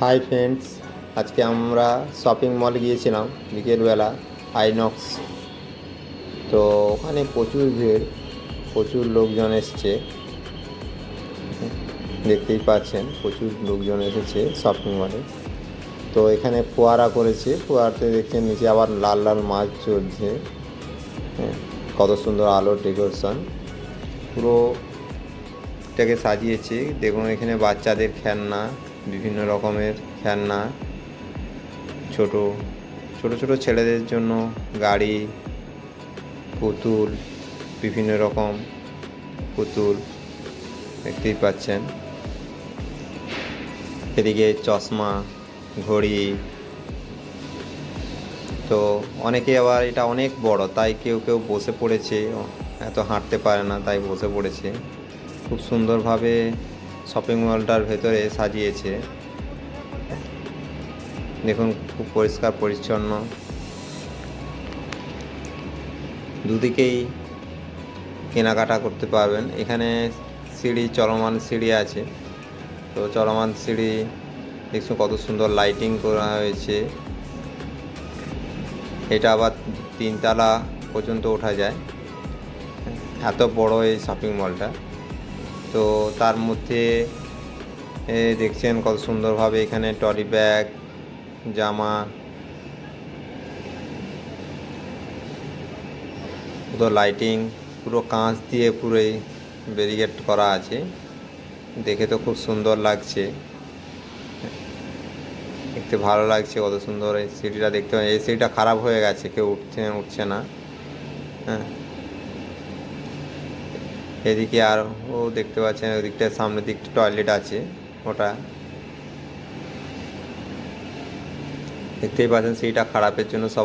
Hi friends আজকে আমরা shopping mall গিয়েছিলাম বিকেলবেলা আইনক্স তো ওখানে প্রচুর ভিড় প্রচুর লোকজন এসছে। দেখতেই পাচ্ছেন প্রচুর লোকজন এসেছে শপিং মলে তো এখানে ফোয়ারা করেছে ফোয়ারাতে দেখছেন নিচে আবার লাল লাল মাছ চলছে হ্যাঁ, কত সুন্দর আলো ডেকোরেশন পুরো এটাকে সাজিয়েছে দেখুন এখানে বাচ্চাদের খেলনা। বিভিন্ন রকমের খেলনা, ছোট ছোট ছোট ছেলেদের জন্য গাড়ি, পুতুল, বিভিন্ন রকম পুতুল দেখতেই পাচ্ছেন। এদিকে চশমা, ঘড়ি। তো অনেকে আবার এটা অনেক বড়, তাই কেউ কেউ বসে পড়েছে, এত হাঁটতে পারে না, তাই বসে পড়েছে। খুব সুন্দরভাবে শপিং মলটার ভেতরে সাজিয়েছে। দেখুন, খুব পরিষ্কার, পরিচ্ছন্ন। দুদিকেই কেনাকাটা করতে পারবেন। এখানে সিঁড়ি, চলমান সিঁড়ি আছে। তো চলমান সিঁড়ি দেখছ কত সুন্দর লাইটিং করা হয়েছে। এটা আবার তিনতলা পর্যন্ত ওঠা যায়। এত বড় এই শপিং মলটা। তো তার মধ্যে দেখছেন কত সুন্দরভাবে এখানে টলি ব্যাগ, জামা, পুরো লাইটিং, পুরো কাঁচ দিয়ে পুরোই ব্যারিকেড করা আছে। দেখে তো খুব সুন্দর লাগছে। দেখতে ভালো লাগছে কত সুন্দর এই সিঁড়িটা দেখতে। এই সিঁড়িটা খারাপ হয়ে গেছে, কেউ উঠছে উঠছে না। হ্যাঁ। এদিকে আর ও দেখতে পাচ্ছেন, ওদিকটা সামনের দিকটা টয়লেট আছে, ওটা। দেখতেই পাচ্ছেন সেইটা খারাপের জন্য সবাই